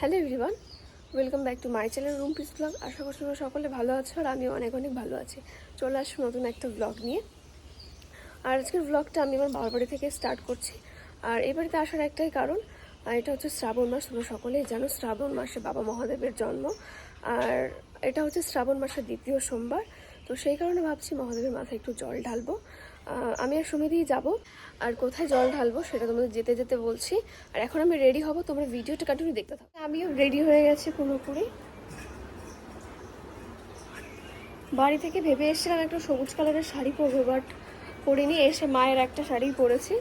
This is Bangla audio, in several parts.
Hello everyone, welcome back to my channel room peace blog. আশা করছি তোমরা সকলে ভালো আছো আর আমিও অনেক অনেক ভালো আছি। চলে আসব নতুন একটা ব্লগ নিয়ে। আর আজকের ব্লগটা আমি আমার বাবার বাড়ি থেকে স্টার্ট করছি। আর এই বাড়িতে আসার একটাই কারণ এটা হচ্ছে শ্রাবণ মাস, তোমরা সকলেই জানো শ্রাবণ মাসে বাবা মহাদেবের জন্ম। আর এটা হচ্ছে শ্রাবণ মাসের দ্বিতীয় সোমবার, তো সেই কারণে ভাবছি মহাদেবের মাথায় একটু জল ঢালবো। আমি আর সমিতিই যাব। আর কোথায় জল ঢালবো সেটা তোমাদের যেতে যেতে বলছি। আর এখন আমি রেডি হব, তোমরা ভিডিওটা কন্টিনিউ দেখতে থাকো। আমিও রেডি হয়ে গেছি পুরোপুরি। বাড়ি থেকে ভেবে এসেছিলাম একটা সবুজ কালারের শাড়ি পরবো বাট পরিনি, এসে মায়ের একটা শাড়ি পরেছি।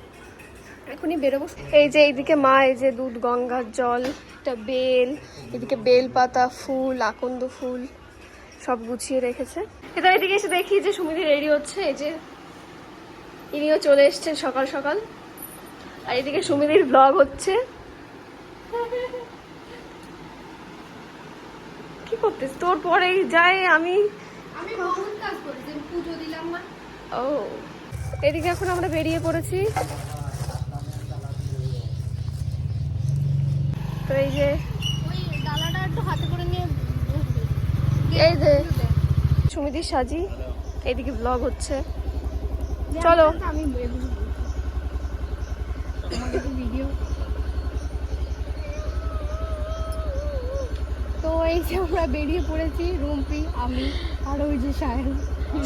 এখনই বেরোবো। এই যে এইদিকে মা, এই যে দুধ, গঙ্গার জল, একটা বেল, এদিকে বেল পাতা ফুল, আকন্দ ফুল, সব গুছিয়ে রেখেছে। এটা এদিকে এসে দেখি যে সুমিতি রেডি হচ্ছে, এই যে ইনিও চলে এসছেন সকাল সকাল। আর এদিকে সুমিতির ব্লগ হচ্ছে। কি করতেছ তোর পরেই যাই আমি। আমি বহুত কাজ করেছি আমি পুজো দিলাম না। ও। এদিকে এখন আমরা বেরিয়ে পড়েছি। তো এই যে ওই ডালাটা একটু হাতে করে নিয়ে বসবে। এই যে সুমিতির সাজি। এদিকে ব্লগ হচ্ছে। চলো। আমি তো এই যে আমরা বেরিয়ে পড়েছি রুমপি আমি আর ওই যে সাহেব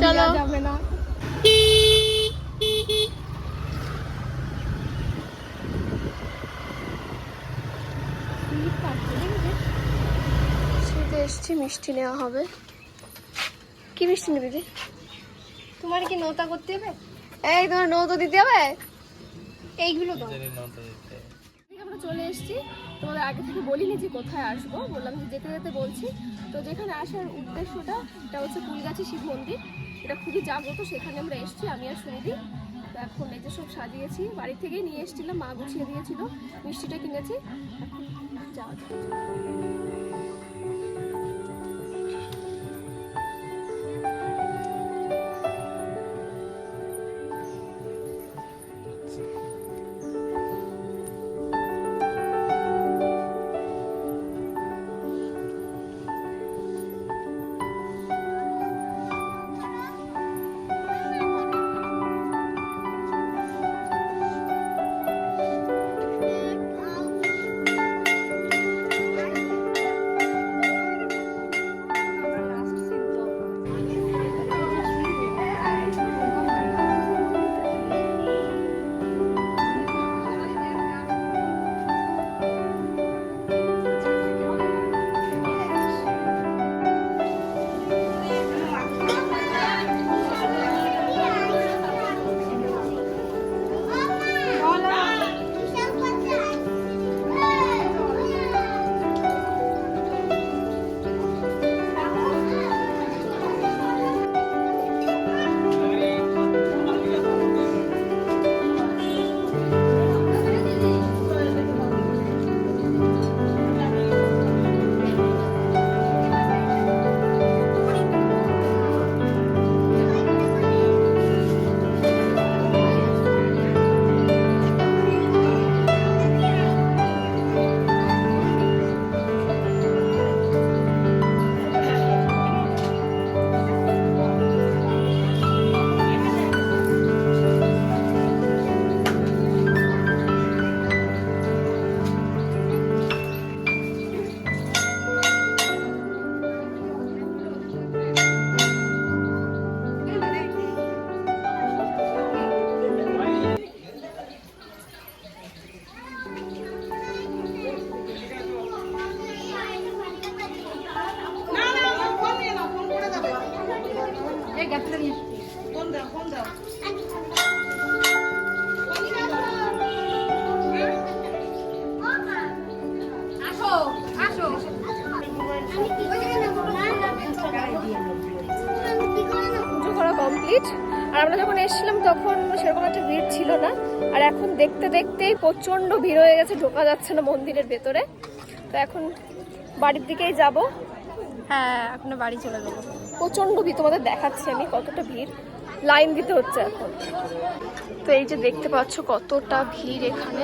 চলো। যাবে না? এসছি মিষ্টি নেওয়া হবে। কি মিষ্টি নেবে দিদি তোমার কি নৌতা করতে হবে? এই তোমার নৌতো দিতে হবে? এইগুলো দাও। আমরা চলে এসেছি। তোমাদের আগে থেকে বলিনি যে কোথায় আসব। বললাম যে যেতে যেতে বলছি। তো যেখানে আসার উদ্দেশ্যটা এটা হচ্ছে ফুলগাছি শিব মন্দির। এটা খুবই জাগ্রত সেখানে আমরা এসেছি আমি আর তো এখন এই যে সব সাজিয়েছি বাড়ি থেকেই নিয়ে এসেছিলাম মা গুছিয়ে দিয়েছিল মিষ্টিটা কিনেছি। এখন যাওয়া কমপ্লিট আর আমরা যখন এসেছিলাম তখন সেরকম একটা ভিড় ছিল না। আর এখন দেখতে দেখতেই প্রচণ্ড ভিড় হয়ে গেছে ঢোকা যাচ্ছে না মন্দিরের ভেতরে। তো এখন বাড়ির দিকেই যাব। হ্যাঁ এখন বাড়ি চলে যাব। প্রচণ্ড ভিড় তোমাদের দেখাচ্ছি আমি কতটা ভিড়। লাইন দিতে হচ্ছে এখন। তো এই যে দেখতে পাচ্ছ কতটা ভিড় এখানে।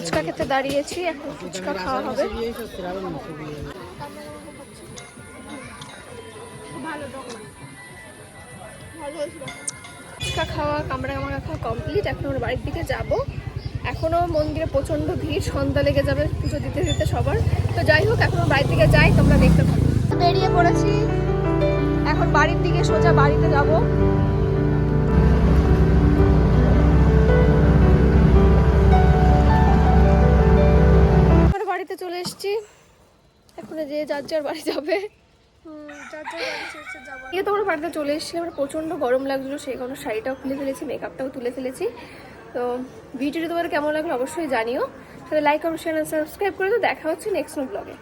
ফুচকা খেতে দাঁড়িয়েছি, এখন ফুচকা খাওয়া হবে। ফুচকা খাওয়া, কামড়া কামড়া খাওয়া কমপ্লিট এখন আমরা বাড়ির দিকে যাব। এখনও মন্দিরে প্রচণ্ড ভিড়, সন্ধ্যা লেগে যাবে পুজো দিতে দিতে সবার। তো যাই হোক, এখন আমরা বাড়ির দিকে যাই, তোমরা দেখতে পাবো বেরিয়ে পড়েছি। এখন বাড়ির দিকে সোজা বাড়িতে যাব। যার যার বাড়ি যাবে। ইয়ে তোমার বাড়িতে চলে এসেছি আমার প্রচণ্ড গরম লাগছিল সেই কারণে শাড়িটাও খুলে ফেলেছি মেকআপটাও তুলে ফেলেছি। তো ভিডিওটি তোমাদের কেমন লাগল অবশ্যই জানিও। সাথে লাইক কমেন্ট শেয়ার সাবস্ক্রাইব করে তো দেখা হচ্ছে নেক্সট ব্লগে